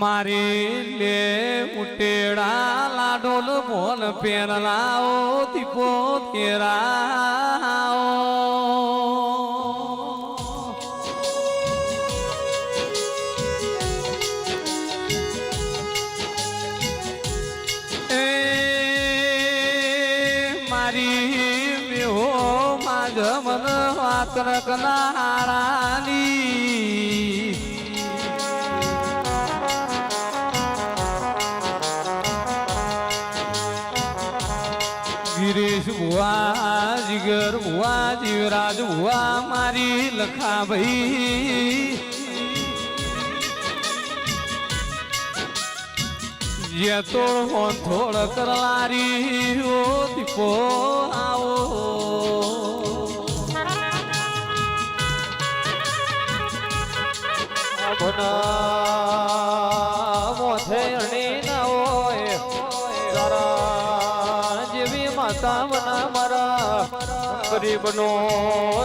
મારી લે ઉટેડા લાડોલ બોલ પેરલાઓ દીપો તેરાઓ એ મારી મેહો માજ મન વાત ભુવા જીગર ઉવા જીવરાજ ઉવા મારી લખા ભાઈ. જે હોન થોડ કરલારી ઓ દીપો આવો. મોથે જેવી માતા મના મારા. ગરીબનો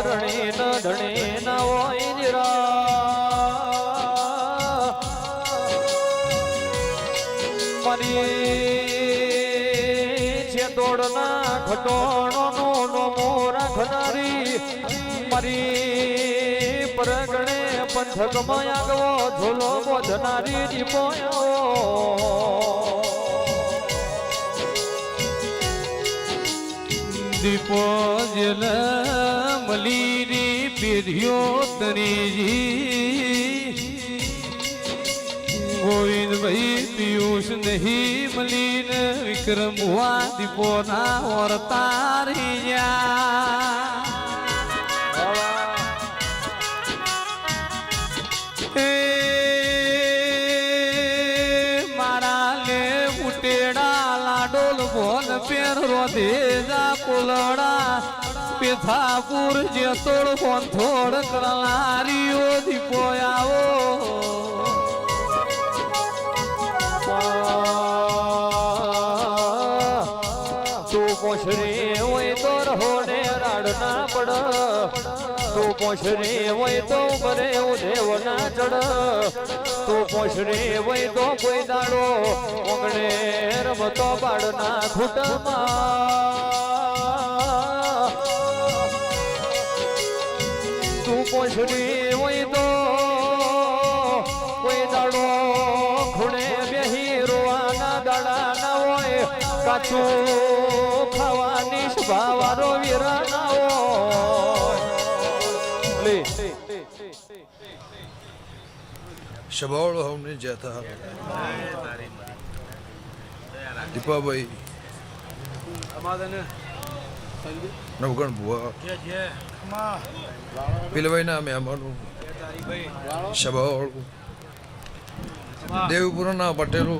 રણી ન ધણી ન હોય નિરા મારી છે દોડના ઘટોણો નો મોરા ખનારી, મારી પરગણે પંથકમાં આગવો ઝોલો બોધનારી દીપોયો. દીપો જલ મલીની પીઢીઓ તરીજી. ગોવિંદભાઈ પિયુષ નહીં મલીન વિક્રમ હુઆ દીપો ના વર્તારી જા પેથાપુર જે તોડ ફોન થોડ કરનારીઓ દીપો આવો. તું પોછરી હોય તો રહોડે રાડ ના પડ. તું પોછરી હોય તો બરે દેવ ના ચડ. તું પોછરી હોય તો કોઈ દાડો ઓગણે રમતો પાડ ના ખૂટમાં પોછડી હોય તો કોઈ દાડો ખૂણે બેહી રોવાના દાડા ના હોય કાચું ખાવાની સ્વભાવારો વીરા ના હોય લે. હમને જતા દીપાભાઈ. નવગણ ભુવા. પિલવાઈના મહેમાનો શબાવળ દેવપુરના પટેલો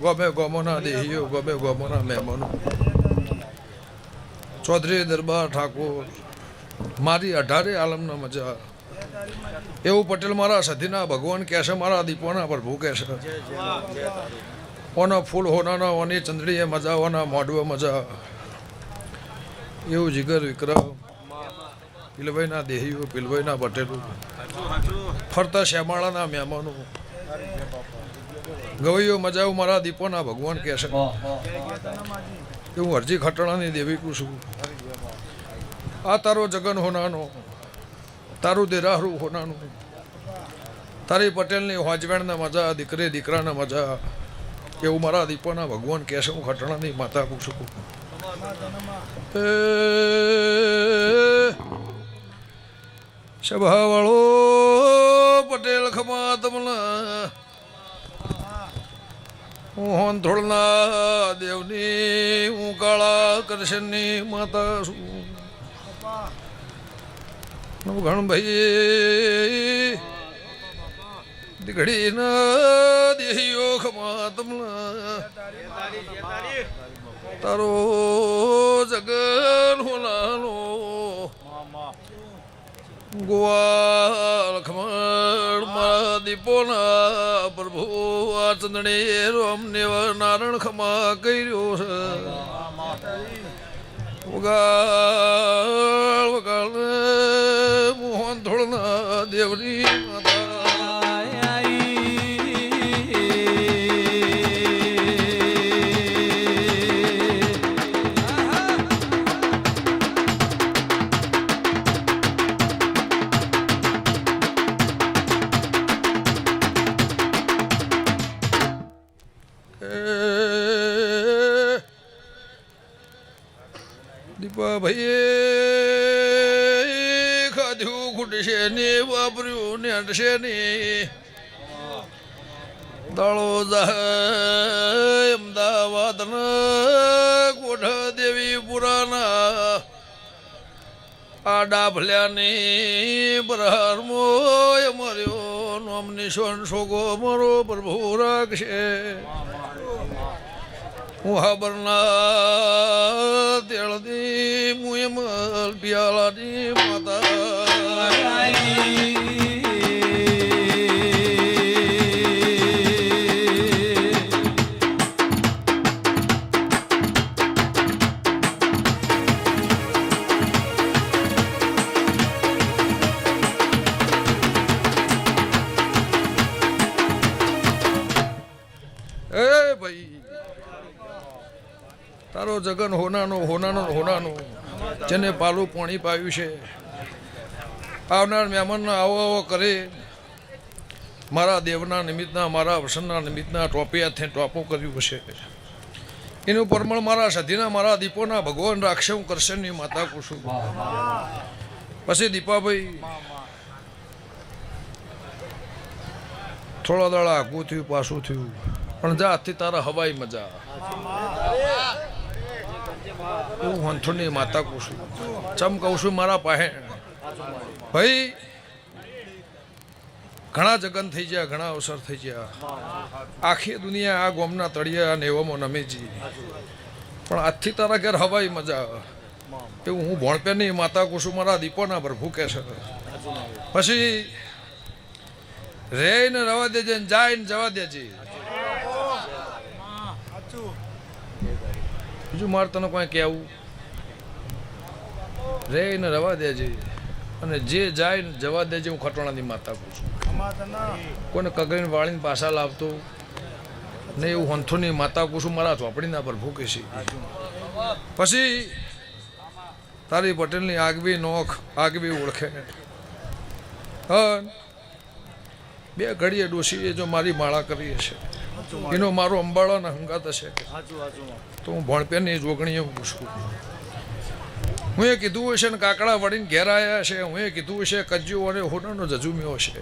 ગોમે ગોમોના દેહીઓ ગોમે ગોમોના મહેમાનો ચૌધરી દરબાર ઠાકોર મારી અઢારે આલમના મજા એવું પટેલ મારા સધીના ભગવાન કહેશે મારા દીપોના પ્રભુ કહેશે ઓના ફૂલ હોનાના ઓની ચંદ્રીએ મજા ઓના મોઢવે મજા એવું જીગર વિક્રમ પીલભાઈના દેહીઓ પીલભાઈના પટેલો ફરતા શ્યામાળાના મહેમાનો. ગવૈયો મજાઓ મારા દીપોના ભગવાન કહેશે એવું હરજી ખટણાની દેવી કું છું. આ તારો જગન હોનાનો તારું દેરાહરું હોનાનું તારી પટેલની હોજવેણના મજા, દીકરી દીકરાના મજા. એવું મારા દીપોના ભગવાન કહેશે હું ખટણાની માતા પૂછું એ સભાવાળો પટેલ ખમા તમના. હું હોનથોળના દેવની, હું કાળા કરશનની માતા છું. ગણભાઈ દીકડીના દેહીઓ ખમા તમના. તારો જગન હોનાનો ગોવાલ, ખમણ, મારા દીપોના પ્રભુ, આ ચંદણી રોમને નારણ ખમા કર્યો છે. વગાળ વગાળ મોહન ધોળના દેવની દીપાભાઈએ ખાધ્યું ખૂટશે ને વાપર્યું ને હટશે દાળો જાય અમદાવાદ કોઠા દેવી પુરાના આ ડાભલ્યાની પ્રહાર મોય મર્યો નોમ નિશાન શોગો મારો પ્રભુ રાખશે હું હાબરના તેળદી મુએ મલ પિયાલાની માતા જેને પાલું પાણી પાયું છે. આવનાર મહેમાનનો આવો આવો કરે. મારા દેવના નિમિત્તના, મારા વસનના નિમિત્તના ટોપે હાથે ટોપો કર્યું હશે. એનું પરમણ મારા સધીના, મારા દીપોના ભગવાન રાખશે, હું કરશે ની માતા કુશું પછી દીપાભાઈ, થોડા દાડા આગું થયું, પાછું થયું. પણ જા આજથી તારા હવાઈ મજા. હું હંથુની માતા કહું છું. ચમ કહું છું, મારા પાસે ભાઈ, ઘણા જગન થઈ ગયા, ઘણા અવસર થઈ ગયા. આખી દુનિયા આ ગોમના તળિયા નેવામાં એવામાં નમેજી પણ આજથી તારા ઘેર હવાઈ મજા એવું હું ભણપેની માતા છું, મારા દીપોના પર ભૂકે છે. પછી રે ને રવા દેજે ને જાય ને જવા દેજે. બીજું મારે તને કોઈ કહેવું? રે ને રવા દેજે. અને જે જાય ને જવા દેજે હું ખટોણાની માતા કહું છું. કોઈને કગરીને વાળીને પાછા લાવતો ને એવું હંથોની માતા કહું છું, મારા ચોપડીના પર ભૂકે છે. પછી તારી પટેલની આગવી નોખ આગવી ઓળખે. બે ઘડીએ ડોશીએ જો મારી માળા કરી હશે એનો મારો અંબાળાના હંગાત હશે તો હું ભણપેનની જોગણીએ પૂછું. હું એ કીધું હશે ને કાકડા વળીને ઘેર આવ્યા હશે હું એ કીધું હશે કજ્જુ અને હોનાનો જજુમ્યો હશે.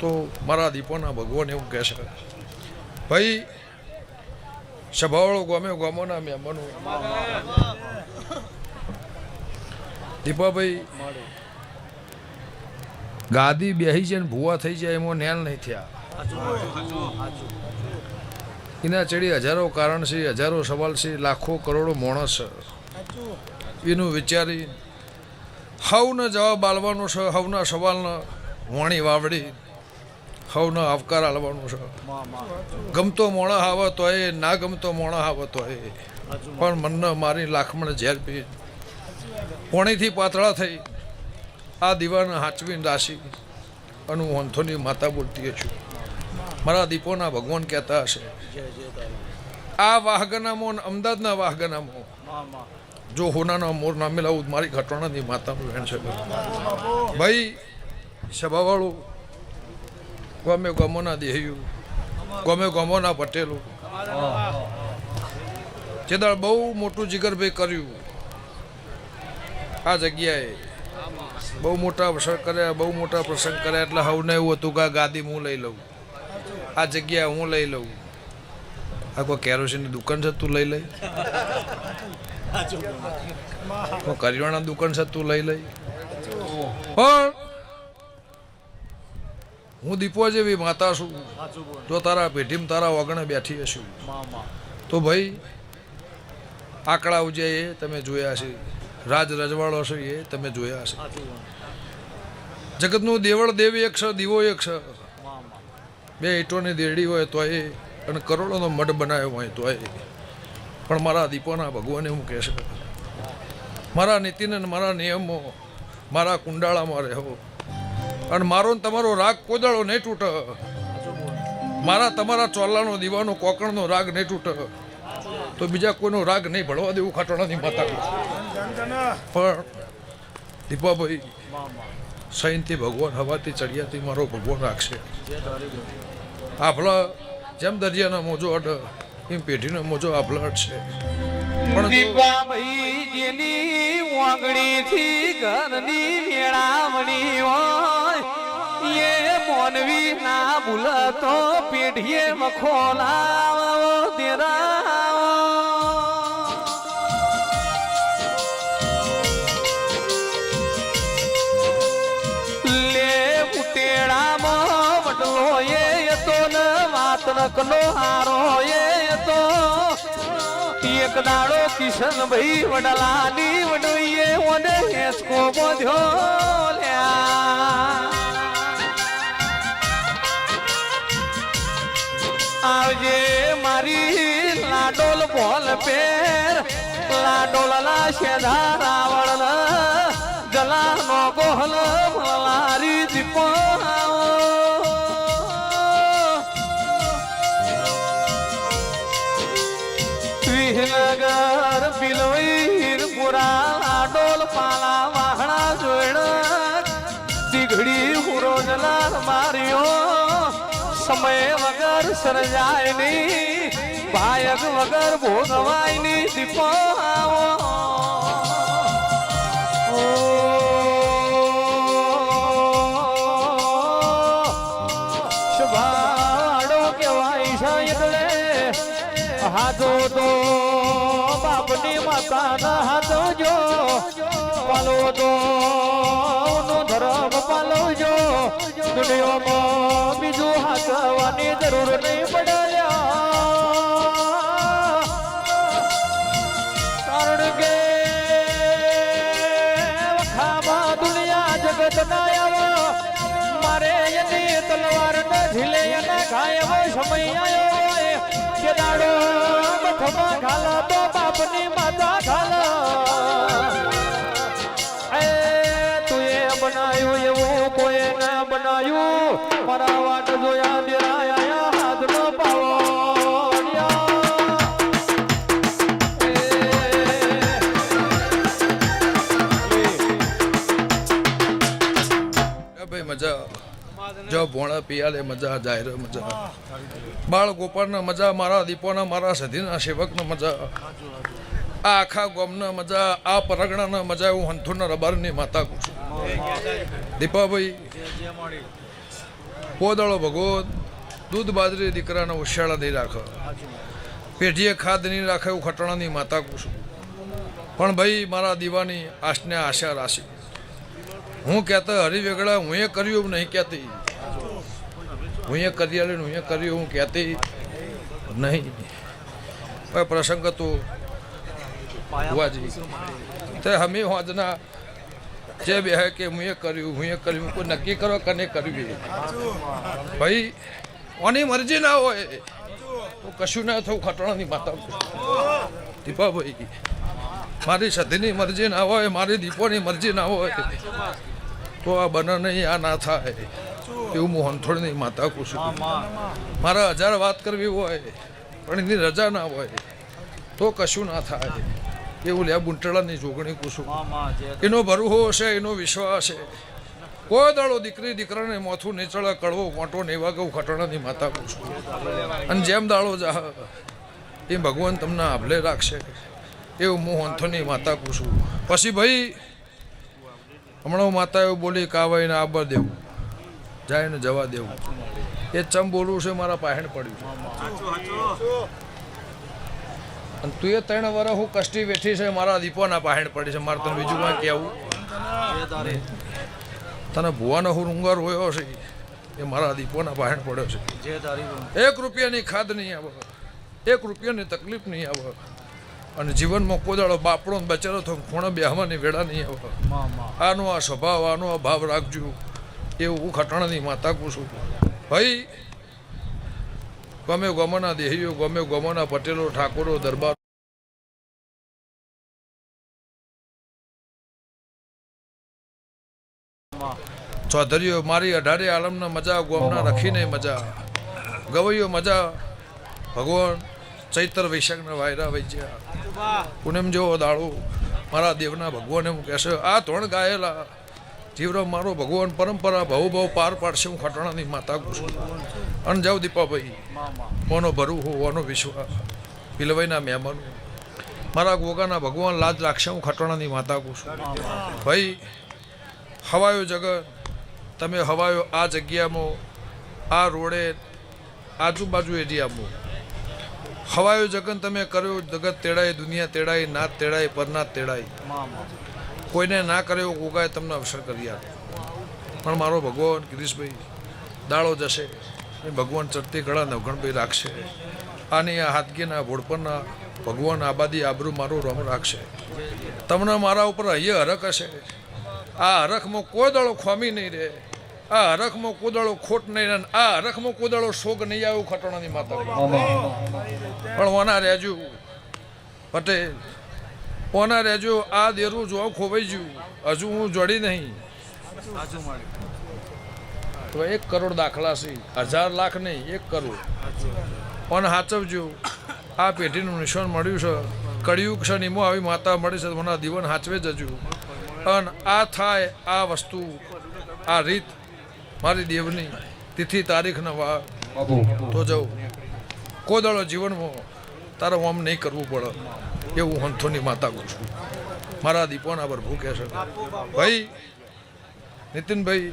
તો મારા દીપોના ભગવાન એવું કહેશે ભાઈ સભાવાળો ગમે ગમોના મહેમાનો. દીપાભાઈ ગાદી બેહી છે ને ભૂવા થઈ જાય એમાં નેલ નહીં થયા. એના ચડી હજારો કારણ છે હજારો સવાલ છે લાખો કરોડો માણસ. એનું વિચારી હવને જવાબ આલવાનો છે, હવના સવાલને વાણી વાવડી, હવનો આવકાર આલવાનો છે. ગમતો મોણા આવે તો એ ના ગમતો મોણા આવે તો એ પણ મનને મારી લાખમણ ઝેર પી. પોણીથી પાતળા થઈ આ દીવાને હાચવીને રાશી. અને હું અંથોની માતા બોલતી છું. મારા દીપોના ભગવાન કહેતા હશે. આ વાહગનામો અને અમદાવાદના વાહગનામો જો હોનાના મોર ના મિલાવું મારી ઘટણાની માતાનું વેણ છે ભાઈ સભાવાળું ગમે ગમોના દેહયું ગમે ગમોના પટેલો. જેદાળ બહુ મોટું જીગરભાઈ કર્યું. આ જગ્યાએ બહુ મોટા અવસર કર્યા બહુ મોટા પ્રસંગ કર્યા એટલે હવને એવું હતું કે આ ગાદી હું લઈ લઉં. આ જગ્યા હું લઈ લઉં. આ કોઈ કેરોસીનની દુકાન છે તું લઈ લઈ. કોઈ કરિયાણા દુકાન છે તું લઈ લઈ. પણ હું દીપો જેવી માતા છું. જો તારા પેઢીમાં તારા વગણે બેઠી હશું. તો ભાઈ, આંકડા ઉજે એ તમે જોયા છે રાજ રજવાડો છે એ તમે જોયા છે જગતનું દેવળ દેવી એક છે, દીવો એક છે. બે ઈંટોની દેડી હોય તો એ, અને કરોડોનો મઢ બનાવ્યો હોય તો એ. પણ મારા દીપોના ભગવાન એવું કહે મારા નીતિને મારા નિયમો, મારા કુંડાળામાં રહેવો. અને મારો ને તમારો રાગ કોદળો નહીં તૂટે. મારા તમારા ચોલ્લાનો દીવાનો કોકણનો રાગ નહીં તૂટે. તો બીજા કોઈનો રાગ નહીં ભળવા દેવું ખાટોણાની માતા પણ દીપાભાઈ સૈનથી ભગવાન હવાથી ચડિયાથી મારો ભગવાન રાખશે. આપણા જેમ દરિયાના મોજો અડ, એમ પેઢીનો મોજો આભલાટ છે. પણ દીપાભાઈજીની વાંગડી થી ઘરની મેળાવણી હોય, એ મોનવી ના ભૂલતો પેઢીએ મખોલા દેરા વડલો એ તો ન વાત નકલો હારો એ તો. એક દાડો કિશનભાઈ વડલાની વડોઈએ ઓને હેસકો બોધ્યો લ્યા. આવજે મારી લાડોલ બોલ પેર. લાડોલ લા શેધા રાવણ ગલા નો ગોહલ મલારી દીપો. વિહનગર બિલવીર પુરા લાડોલ પાલા, વાહણા જોડ દીઘડી હુરોજલા માર્યો સમય વગર સર્જાયની ભાયક વગર ભોગવાયની દીપો આવો. હાથો તો બાપની માતાના હાથો જો પાલો તો ધર્મ પાલો જો દુનિયામાં બીજું હાથવાની જરૂર નહીં પડ્યા. કારણ કે વખામાં દુનિયા જગત ના આવો. મારે એની તલવાર ને ઝીલે એના ઘાયવો સમય આવ્યો કે દાડો મઠમાં ઘાલ તો બાપની માતા ઘાલ એ, તું એ બનાવ્યું એવું કોઈ ના બનાયું. પરાવાટ જોયા પિયાલે મજા જાહેર મજા. બાળ ગોપાળના મજા, મારા દીપોના, મારા સધીના સેવકનો મજા. આ આખા ગોમના મજા, આ પરગણાના મજા, હું હંથુના રબારની માતા કહું છું. દીપાભાઈ, પોદળો ભગવત દૂધ બાજરી દીકરાના ઉછાળા નહીં રાખે. પેઢીએ ખાદ નહીં રાખે એવું ખટણાની માતા કહું છું. પણ ભાઈ, મારા દીવાની આશને આશા રાશિ. હું કહેતા હરિવેગડા હું એ કર્યું નહીં કહેતી. હું એ કરી આલે હું એ કર્યું, હું કહેતી નહીં. પ્રસંગ હતો. બુઆજી તે હમે હોજના જે બે કે હું એ કર્યું, હું એ કર્યું કોઈ નક્કી કરો કને કરવી? ભાઈ કોની મરજી ના હોય. તો કશું ના થવું, ખટણાની માતા દીપાભાઈ, મારી સધીની મરજી ના હોય, મારી દીપોની મરજી ના હોય. તો આ બને નહીં, આ ના થાય. એવું હું હંથોળની માતા કહું મારે હજાર વાત કરવી હોય પણ એની રજા ના હોય તો કશું ના થાય. એવું લ્યા બુંટળાની જોગણી કહું એનો ભરવો હશે એનો વિશ્વાસ છે કોઈ દાડો દીકરી દીકરાને મોથું નીચળે કડવો મોટો નેવા કહું ખટણાની માતા પૂછું અને જેમ દાડો જા એ ભગવાન તમને આભલે રાખશે. એવું હું હંથોની માતા પૂછું પછી ભાઈ હમણાં માતા એવું બોલી કાવાઈને આબર દેવું. જાય ને જવા દેવું. એ ચમ બોલવું છે મારા પાહેણ પડ્યું છે. અને તું એ ત્રણ વર્ષ હું કષ્ટી બેઠી છે મારા દીપોના પાહેણ પડી છે. મારે તને બીજું કાંઈ કહેવું? તને ભુવાનો હું રૂંગર હોયો છે એ મારા દીપોના પાહેણ પડ્યો છે. એક રૂપિયાની ખાદ નહીં આવે એક રૂપિયાની તકલીફ નહીં આવે. અને જીવનમાં કોદાળો બાપડો ને બચારો તો ખૂણે બેહવાની વેળા નહીં આવે. આનો આ સ્વભાવ આનો આ ભાવ રાખજો. એવું હું ખટાણાની માતા છું. ભાઈ, ગમે ગમના દેહીઓ, ગમે ગમના પટેલો, ઠાકોરો, દરબાર. ચૌધરીઓ, મારી અઢારે આલમના મજા, ગોમના રખીને મજા. ગવૈયો મજા, ભગવાન ચૈત્ર વૈશાખના વાયરા વૈજ્યા. પૂનમ જેવો દાડો મારા દેવના ભગવાન એમ કહેશે, આ ત્રણ ગાયેલા જીવરો મારો ભગવાન પરંપરા ભવ ભવ પાર પાડશે હું ખટણાની માતા છું. અને જાઓ દીપાભાઈ મોનો ભરું હું ઓનો વિશ્વાસ. પિલવાઈના મહેમાન. મારા ગોગાના ભગવાન લાજ રાખશે, હું ખટોણાની માતા છું. ભાઈ, હવાયો જગત, તમે હવાયો આ જગ્યામાં, આ રોડે, આજુબાજુ એરિયામાં. હવાયો જગન તમે કર્યો, જગત તેડાય, દુનિયા તેડાય, નાત તેડાય પરનાથ તેડાય. કોઈને ના કર્યો ગોગાએ તમને અવસર કરી આપે પણ મારો ભગવાન ગિરીશભાઈ દાળો જશે. એ ભગવાન ચડતી કળા નવગણભાઈ રાખશે. આની આ હાથગીના ભોળપરના ભગવાન આબાદી આબરૂ મારું રમ રાખશે. તમને મારા ઉપર અહીંયા હરખ હશે. આ હરખમાં કોઈ દાડો ખોમી નહીં રહે. આ હરખમાં કોદળો ખોટ નહીં રહે. અને આ હરખમાં કોદળો શોક નહીં આવ્યો ખટણાની ખટોણાની માતા પણ ઓના રહેજો. પટેલ ઓના રહેજો આ દેરું જો ખોવાઈ ગયું. હજુ હું જોડી નહીં. તો એક કરોડ દાખલા છે. હજાર લાખ નહીં એક કરોડ. પણ સાચવજો આ પેઢીનું નિશાન મળ્યું છે. કળિયુગ છે નિમો આવી માતા મળી છે મને દીવન સાચવે જજો. અને આ થાય આ વસ્તુ આ રીત મારી દેવની. તિથિ તારીખ ન વા તો જવું. કોદળો જીવનમાં તારે આમ નહીં કરવું પડે. એવું હંથોની માતા કહું છું. મારા દીપોના પર ભૂખે છે. ભાઈ, નીતિનભાઈ,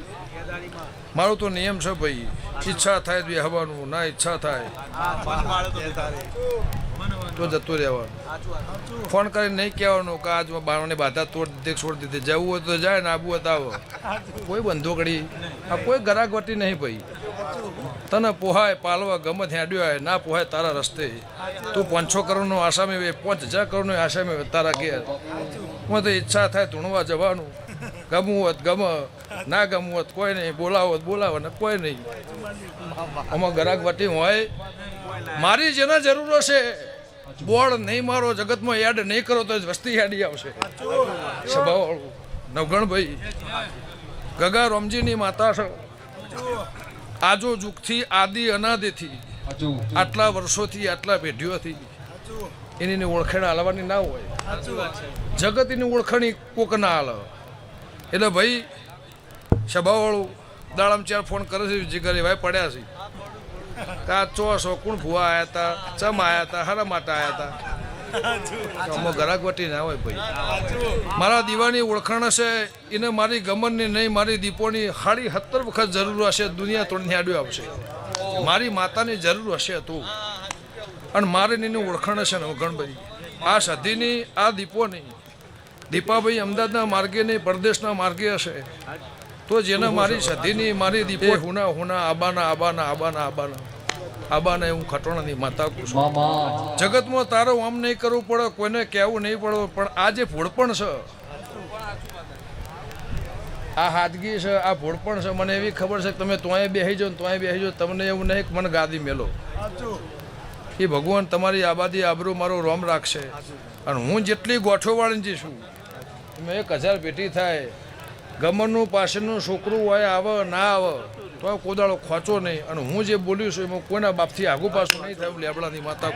મારો તો નિયમ છે ભાઈ, ઈચ્છા થાય તો હવાનું ના ઈચ્છા થાય. તો જતું રહેવાનો ફોન કરીને નહીં કહેવાનું કે આજ બારણે બાધા તોડ દીધી છોડ દીધી. જવું હોય તો જાય ને આબુ હોય તો આવો કોઈ બંધોકડી આ કોઈ ગરાગવટી નહીં ભાઈ. તને પોહાય, પાલવા ગમે ત્યાં આવે ના પોહાય તારા રસ્તે. તું પાંચસો કરોડનો આસામી પાંચ હજાર કરોડનો આસામી તારા ઘેર. હું તો ઈચ્છા થાય ધૂણવા જવાનું. ગમવું હોત, ગમે. ના ગમવું હોત, કોઈ નહીં. બોલાવો બોલાવો ને કોઈ નહીં. આમાં ગરાગવટી હોય. મારી જેના જરૂર હશે. બોર્ડ નહીં મારો, જગતમાં યાદ નહીં કરો તો જ વસ્તી યાદી આવશે. સભાવાળું, નવગણભાઈ, ગગા રોમજીની માતા છે. આજો જુગથી, આદિ અનાદિથી, આટલા વર્ષોથી, આટલા પેઢીઓથી એની ઓળખાણ હાલવાની ના હોય. જગત એની ઓળખાણી કોક ના હાલ એટલે ભાઈ, સભાવાળું દાડામ ચાર ફોન કરે છે જીગર ભાઈ પડ્યા છે. કા ચો શોકુણ ભૂવા આયા હતા ચમ આયા હતા હરા માટે આયા હતા અમો ગરાગવટી ના હોય ભાઈ. મારા દીવાની ઓળખાણ હશે એને મારી ગમનની નહીં મારી દીપોની હાડી સત્તર વખત જરૂર હશે દુનિયા તોડની આડ્યું આવશે. મારી માતાની જરૂર હશે તું. અને મારે એની ઓળખાણ હશે ને ગણભાઈ આ સધીની આ દીપોની. દીપાભાઈ અમદાવાદના માર્ગે નહીં પરદેશના માર્ગે હશે. તો જેને મારી સધીની મારી દીપો હુના હુના આબાના આબાના આબાના આબાના. આબાને હું ખટોણાની માતા કહું છું. જગતમાં તારો આમ નહીં કરવું પડે કોઈને કહેવું નહીં પડે પણ આ જે ભોળપણ છે આ હાદગી છે આ ભોળપણ છે મને એવી ખબર છે કે તમે તોય બેસી જાઓ ને તોય બેસી જાઓ તમને એવું નહીં મને ગાદી મેલો. એ ભગવાન તમારી આબાદી આબરૂ મારો રોમ રાખશે. અને હું જેટલી ગોઠવવાળી છું એક હજાર પેટી થાય. ગમનનું પાછળનું છોકરું હોય આવે ના આવે. તો કોદાળો ખોચો નહીં. અને હું જે બોલ્યું છું એમાં કોઈના બાપથી આગુ પાછું નહીં થયું. લેબડાની માતા